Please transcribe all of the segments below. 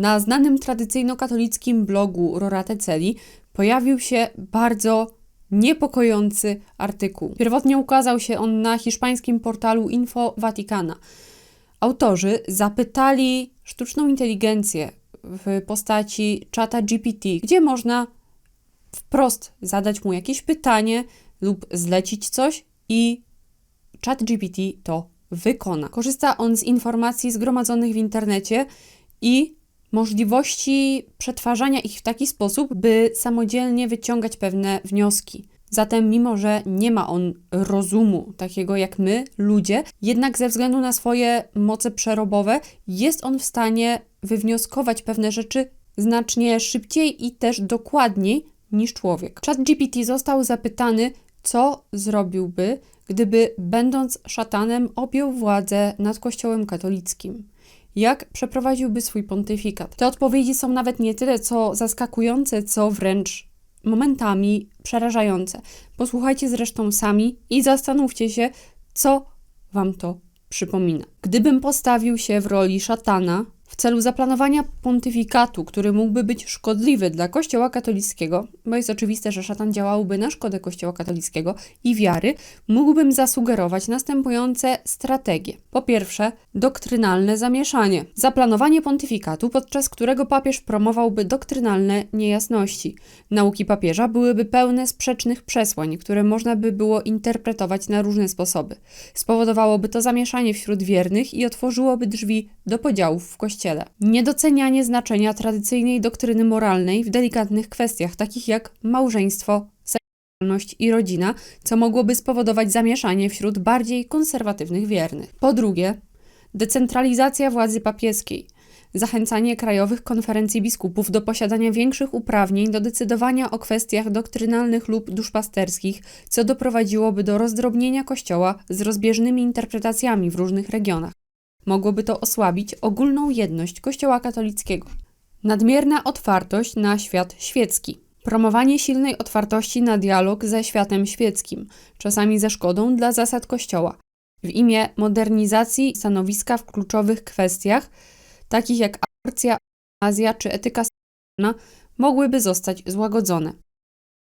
Na znanym tradycyjno-katolickim blogu Rorate Celi pojawił się bardzo niepokojący artykuł. Pierwotnie ukazał się on na hiszpańskim portalu Info Vaticana. Autorzy zapytali sztuczną inteligencję w postaci czata GPT, gdzie można wprost zadać mu jakieś pytanie lub zlecić coś i chat GPT to wykona. Korzysta on z informacji zgromadzonych w internecie i możliwości przetwarzania ich w taki sposób, by samodzielnie wyciągać pewne wnioski. Zatem, mimo że nie ma on rozumu takiego jak my, ludzie, jednak ze względu na swoje moce przerobowe, jest on w stanie wywnioskować pewne rzeczy znacznie szybciej i też dokładniej niż człowiek. ChatGPT został zapytany, co zrobiłby, gdyby, będąc szatanem, objął władzę nad Kościołem katolickim. Jak przeprowadziłby swój pontyfikat? Te odpowiedzi są nawet nie tyle co zaskakujące, co wręcz momentami przerażające. Posłuchajcie zresztą sami i zastanówcie się, co wam to przypomina. Gdybym postawił się w roli szatana, w celu zaplanowania pontyfikatu, który mógłby być szkodliwy dla Kościoła katolickiego, bo jest oczywiste, że szatan działałby na szkodę Kościoła katolickiego i wiary, mógłbym zasugerować następujące strategie. Po pierwsze, doktrynalne zamieszanie. Zaplanowanie pontyfikatu, podczas którego papież promowałby doktrynalne niejasności. Nauki papieża byłyby pełne sprzecznych przesłań, które można by było interpretować na różne sposoby. Spowodowałoby to zamieszanie wśród wiernych i otworzyłoby drzwi do podziałów w Kościele Kościele. Niedocenianie znaczenia tradycyjnej doktryny moralnej w delikatnych kwestiach, takich jak małżeństwo, seksualność i rodzina, co mogłoby spowodować zamieszanie wśród bardziej konserwatywnych wiernych. Po drugie, decentralizacja władzy papieskiej zachęcanie krajowych konferencji biskupów do posiadania większych uprawnień do decydowania o kwestiach doktrynalnych lub duszpasterskich, co doprowadziłoby do rozdrobnienia Kościoła z rozbieżnymi interpretacjami w różnych regionach. Mogłoby to osłabić ogólną jedność Kościoła katolickiego. Nadmierna otwartość na świat świecki. Promowanie silnej otwartości na dialog ze światem świeckim, czasami ze szkodą dla zasad Kościoła, w imię modernizacji stanowiska w kluczowych kwestiach, takich jak aborcja, Azja czy etyka seksualna, mogłyby zostać złagodzone.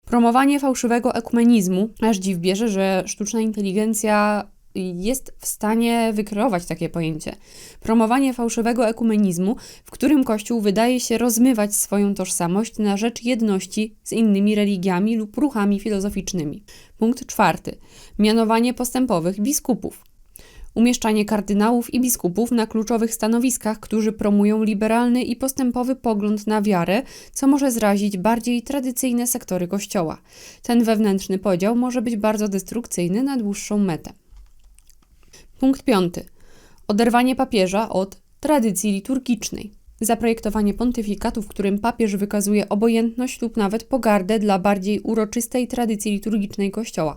Promowanie fałszywego ekumenizmu, aż dziw bierze, że sztuczna inteligencja jest w stanie wykreować takie pojęcie. Promowanie fałszywego ekumenizmu, w którym Kościół wydaje się rozmywać swoją tożsamość na rzecz jedności z innymi religiami lub ruchami filozoficznymi. Punkt czwarty. Mianowanie postępowych biskupów. Umieszczanie kardynałów i biskupów na kluczowych stanowiskach, którzy promują liberalny i postępowy pogląd na wiarę, co może zrazić bardziej tradycyjne sektory Kościoła. Ten wewnętrzny podział może być bardzo destrukcyjny na dłuższą metę. Punkt piąty. Oderwanie papieża od tradycji liturgicznej. Zaprojektowanie pontyfikatu, w którym papież wykazuje obojętność lub nawet pogardę dla bardziej uroczystej tradycji liturgicznej Kościoła.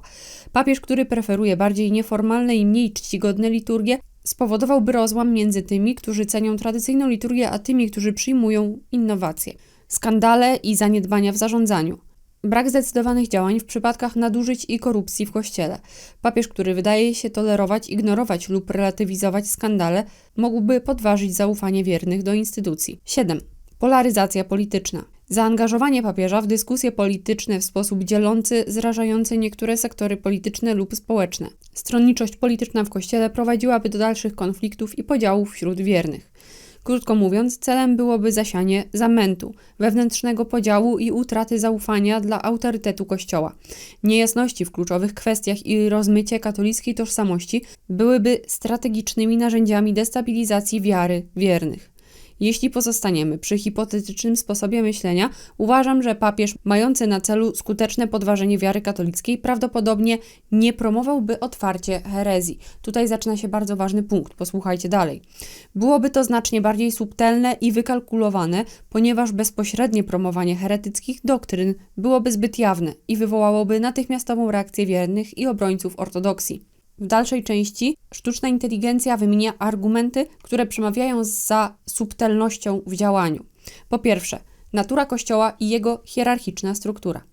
Papież, który preferuje bardziej nieformalne i mniej czcigodne liturgie, spowodowałby rozłam między tymi, którzy cenią tradycyjną liturgię, a tymi, którzy przyjmują innowacje. Skandale i zaniedbania w zarządzaniu. Brak zdecydowanych działań w przypadkach nadużyć i korupcji w Kościele. Papież, który wydaje się tolerować, ignorować lub relatywizować skandale, mógłby podważyć zaufanie wiernych do instytucji. 7. Polaryzacja polityczna. Zaangażowanie papieża w dyskusje polityczne w sposób dzielący, zrażający niektóre sektory polityczne lub społeczne. Stronniczość polityczna w Kościele prowadziłaby do dalszych konfliktów i podziałów wśród wiernych. Krótko mówiąc, celem byłoby zasianie zamętu, wewnętrznego podziału i utraty zaufania dla autorytetu Kościoła. Niejasności w kluczowych kwestiach i rozmycie katolickiej tożsamości byłyby strategicznymi narzędziami destabilizacji wiary wiernych. Jeśli pozostaniemy przy hipotetycznym sposobie myślenia, uważam, że papież mający na celu skuteczne podważenie wiary katolickiej prawdopodobnie nie promowałby otwarcie herezji. Tutaj zaczyna się bardzo ważny punkt, posłuchajcie dalej. Byłoby to znacznie bardziej subtelne i wykalkulowane, ponieważ bezpośrednie promowanie heretyckich doktryn byłoby zbyt jawne i wywołałoby natychmiastową reakcję wiernych i obrońców ortodoksji. W dalszej części sztuczna inteligencja wymienia argumenty, które przemawiają za subtelnością w działaniu. Po pierwsze, natura Kościoła i jego hierarchiczna struktura.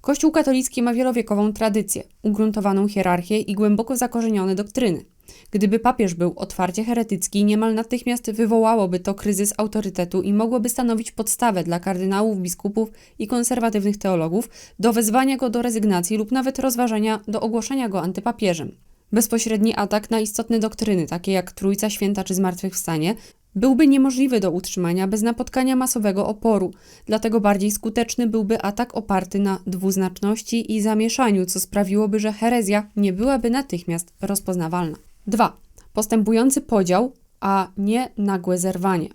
Kościół katolicki ma wielowiekową tradycję, ugruntowaną hierarchię i głęboko zakorzenione doktryny. Gdyby papież był otwarcie heretycki, niemal natychmiast wywołałoby to kryzys autorytetu i mogłoby stanowić podstawę dla kardynałów, biskupów i konserwatywnych teologów do wezwania go do rezygnacji lub nawet rozważania do ogłoszenia go antypapieżem. Bezpośredni atak na istotne doktryny, takie jak Trójca Święta czy Zmartwychwstanie, byłby niemożliwy do utrzymania bez napotkania masowego oporu, dlatego bardziej skuteczny byłby atak oparty na dwuznaczności i zamieszaniu, co sprawiłoby, że herezja nie byłaby natychmiast rozpoznawalna. 2. Postępujący podział, a nie nagłe zerwanie.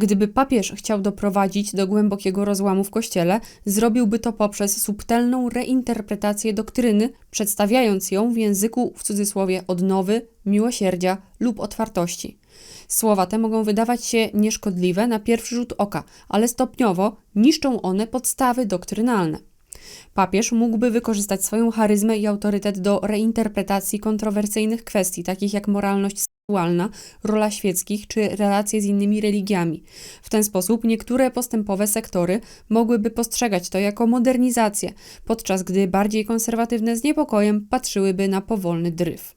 Gdyby papież chciał doprowadzić do głębokiego rozłamu w kościele, zrobiłby to poprzez subtelną reinterpretację doktryny, przedstawiając ją w języku w cudzysłowie odnowy, miłosierdzia lub otwartości. Słowa te mogą wydawać się nieszkodliwe na pierwszy rzut oka, ale stopniowo niszczą one podstawy doktrynalne. Papież mógłby wykorzystać swoją charyzmę i autorytet do reinterpretacji kontrowersyjnych kwestii, takich jak moralność seksualna, rola świeckich czy relacje z innymi religiami. W ten sposób niektóre postępowe sektory mogłyby postrzegać to jako modernizację, podczas gdy bardziej konserwatywne z niepokojem patrzyłyby na powolny dryf.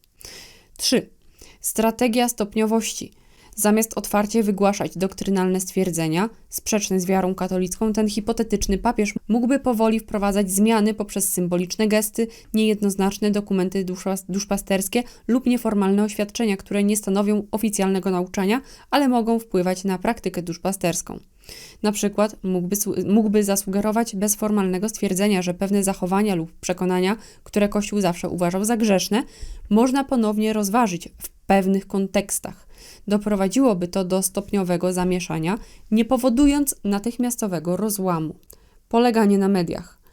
3. Strategia stopniowości – Zamiast otwarcie wygłaszać doktrynalne stwierdzenia sprzeczne z wiarą katolicką, ten hipotetyczny papież mógłby powoli wprowadzać zmiany poprzez symboliczne gesty, niejednoznaczne dokumenty duszpasterskie lub nieformalne oświadczenia, które nie stanowią oficjalnego nauczania, ale mogą wpływać na praktykę duszpasterską. Na przykład mógłby, mógłby zasugerować bez formalnego stwierdzenia, że pewne zachowania lub przekonania, które Kościół zawsze uważał za grzeszne, można ponownie rozważyć w pewnych kontekstach. Doprowadziłoby to do stopniowego zamieszania, nie powodując natychmiastowego rozłamu. Poleganie na mediach.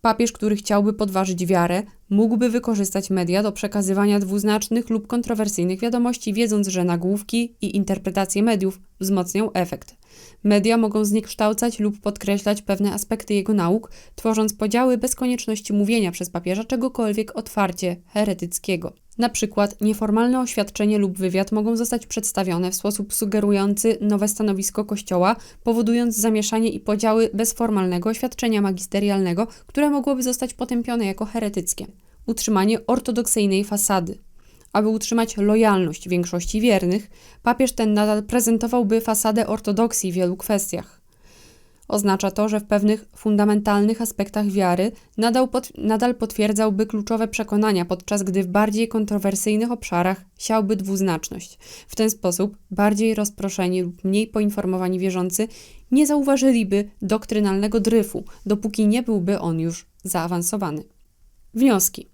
Papież, który chciałby podważyć wiarę, mógłby wykorzystać media do przekazywania dwuznacznych lub kontrowersyjnych wiadomości, wiedząc, że nagłówki i interpretacje mediów wzmocnią efekt. Media mogą zniekształcać lub podkreślać pewne aspekty jego nauk, tworząc podziały bez konieczności mówienia przez papieża czegokolwiek otwarcie heretyckiego. Na przykład nieformalne oświadczenie lub wywiad mogą zostać przedstawione w sposób sugerujący nowe stanowisko Kościoła, powodując zamieszanie i podziały bez formalnego oświadczenia magisterialnego, które mogłoby zostać potępione jako heretyckie. Utrzymanie ortodoksyjnej fasady. Aby utrzymać lojalność większości wiernych, papież ten nadal prezentowałby fasadę ortodoksji w wielu kwestiach. Oznacza to, że w pewnych fundamentalnych aspektach wiary nadal, pot, nadal potwierdzałby kluczowe przekonania, podczas gdy w bardziej kontrowersyjnych obszarach siałby dwuznaczność. W ten sposób bardziej rozproszeni lub mniej poinformowani wierzący nie zauważyliby doktrynalnego dryfu, dopóki nie byłby on już zaawansowany. Wnioski.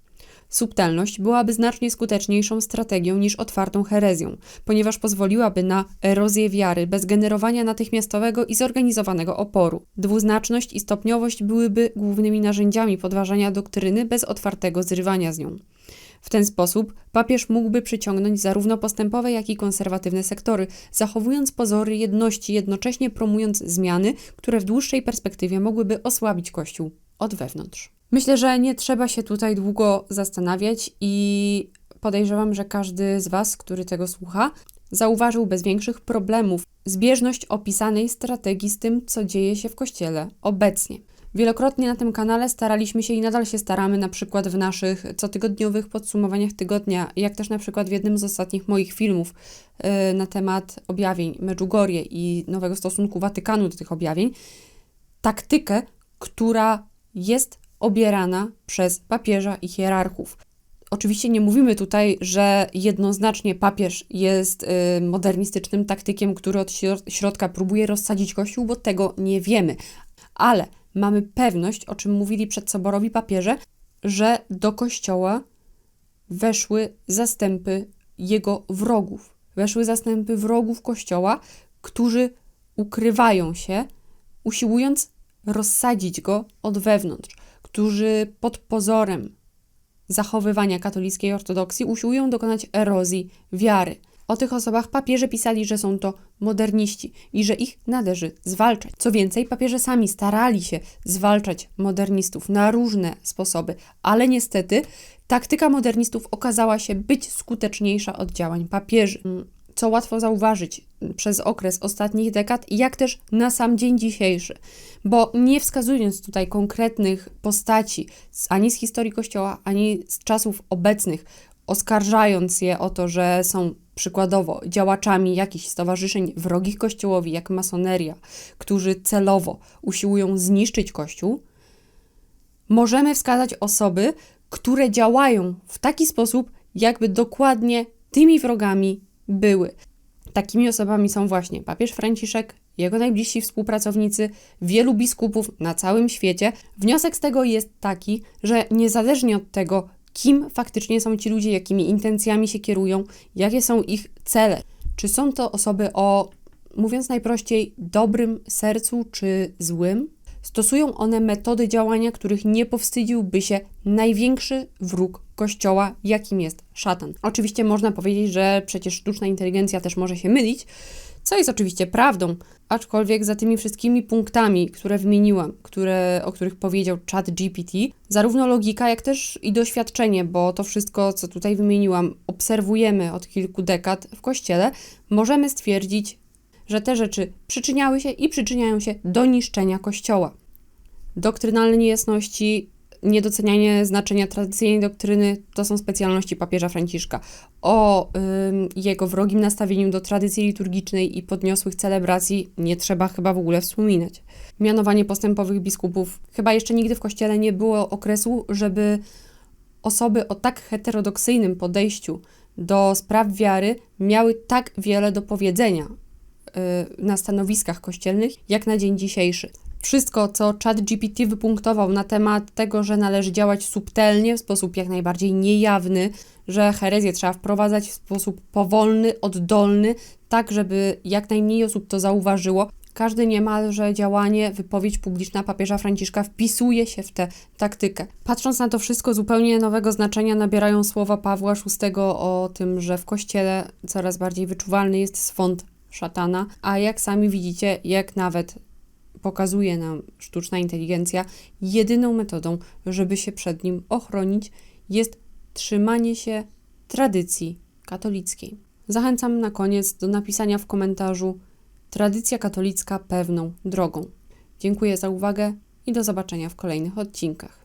Subtelność byłaby znacznie skuteczniejszą strategią niż otwartą herezją, ponieważ pozwoliłaby na erozję wiary bez generowania natychmiastowego i zorganizowanego oporu. Dwuznaczność i stopniowość byłyby głównymi narzędziami podważania doktryny bez otwartego zrywania z nią. W ten sposób papież mógłby przyciągnąć zarówno postępowe, jak i konserwatywne sektory, zachowując pozory jedności, jednocześnie promując zmiany, które w dłuższej perspektywie mogłyby osłabić Kościół od wewnątrz. Myślę, że nie trzeba się tutaj długo zastanawiać i podejrzewam, że każdy z Was, który tego słucha, zauważył bez większych problemów zbieżność opisanej strategii z tym, co dzieje się w kościele obecnie. Wielokrotnie na tym kanale staraliśmy się i nadal się staramy, na przykład w naszych cotygodniowych podsumowaniach tygodnia, jak też na przykład w jednym z ostatnich moich filmów yy, na temat objawień Medjugorje i nowego stosunku Watykanu do tych objawień, taktykę, która jest obierana przez papieża i hierarchów. Oczywiście nie mówimy tutaj, że jednoznacznie papież jest y, modernistycznym taktykiem, który od środka próbuje rozsadzić kościół, bo tego nie wiemy. Ale mamy pewność, o czym mówili przedsoborowi papieże, że do kościoła weszły zastępy jego wrogów. Weszły zastępy wrogów kościoła, którzy ukrywają się, usiłując rozsadzić go od wewnątrz którzy pod pozorem zachowywania katolickiej ortodoksji usiłują dokonać erozji wiary. O tych osobach papieże pisali, że są to moderniści i że ich należy zwalczać. Co więcej, papieże sami starali się zwalczać modernistów na różne sposoby, ale niestety taktyka modernistów okazała się być skuteczniejsza od działań papieży co łatwo zauważyć przez okres ostatnich dekad, jak też na sam dzień dzisiejszy. Bo nie wskazując tutaj konkretnych postaci ani z historii Kościoła, ani z czasów obecnych, oskarżając je o to, że są przykładowo działaczami jakichś stowarzyszeń wrogich Kościołowi, jak masoneria, którzy celowo usiłują zniszczyć Kościół, możemy wskazać osoby, które działają w taki sposób, jakby dokładnie tymi wrogami były. Takimi osobami są właśnie papież Franciszek, jego najbliżsi współpracownicy, wielu biskupów na całym świecie. Wniosek z tego jest taki, że niezależnie od tego, kim faktycznie są ci ludzie, jakimi intencjami się kierują, jakie są ich cele, czy są to osoby o, mówiąc najprościej, dobrym sercu czy złym, stosują one metody działania, których nie powstydziłby się największy wróg Kościoła, jakim jest szatan. Oczywiście można powiedzieć, że przecież sztuczna inteligencja też może się mylić, co jest oczywiście prawdą, aczkolwiek za tymi wszystkimi punktami, które wymieniłam, które, o których powiedział Chat GPT, zarówno logika, jak też i doświadczenie, bo to wszystko, co tutaj wymieniłam, obserwujemy od kilku dekad w Kościele, możemy stwierdzić, że te rzeczy przyczyniały się i przyczyniają się do niszczenia Kościoła. Doktrynalne niejasności, niedocenianie znaczenia tradycyjnej doktryny to są specjalności papieża Franciszka. O jego wrogim nastawieniu do tradycji liturgicznej i podniosłych celebracji nie trzeba chyba w ogóle wspominać. Mianowanie postępowych biskupów. Chyba jeszcze nigdy w Kościele nie było okresu, żeby osoby o tak heterodoksyjnym podejściu do spraw wiary miały tak wiele do powiedzenia y, na stanowiskach kościelnych, jak na dzień dzisiejszy. Wszystko, co ChatGPT wypunktował na temat tego, że należy działać subtelnie, w sposób jak najbardziej niejawny, że herezję trzeba wprowadzać w sposób powolny, oddolny, tak żeby jak najmniej osób to zauważyło. Każde niemalże działanie, wypowiedź publiczna papieża Franciszka wpisuje się w tę taktykę. Patrząc na to wszystko, zupełnie nowego znaczenia nabierają słowa Pawła VI o tym, że w kościele coraz bardziej wyczuwalny jest swąd szatana, a jak sami widzicie, jak nawet pokazuje nam sztuczna inteligencja, jedyną metodą, żeby się przed nim ochronić, jest trzymanie się tradycji katolickiej. Zachęcam na koniec do napisania w komentarzu Tradycja katolicka pewną drogą. Dziękuję za uwagę i do zobaczenia w kolejnych odcinkach.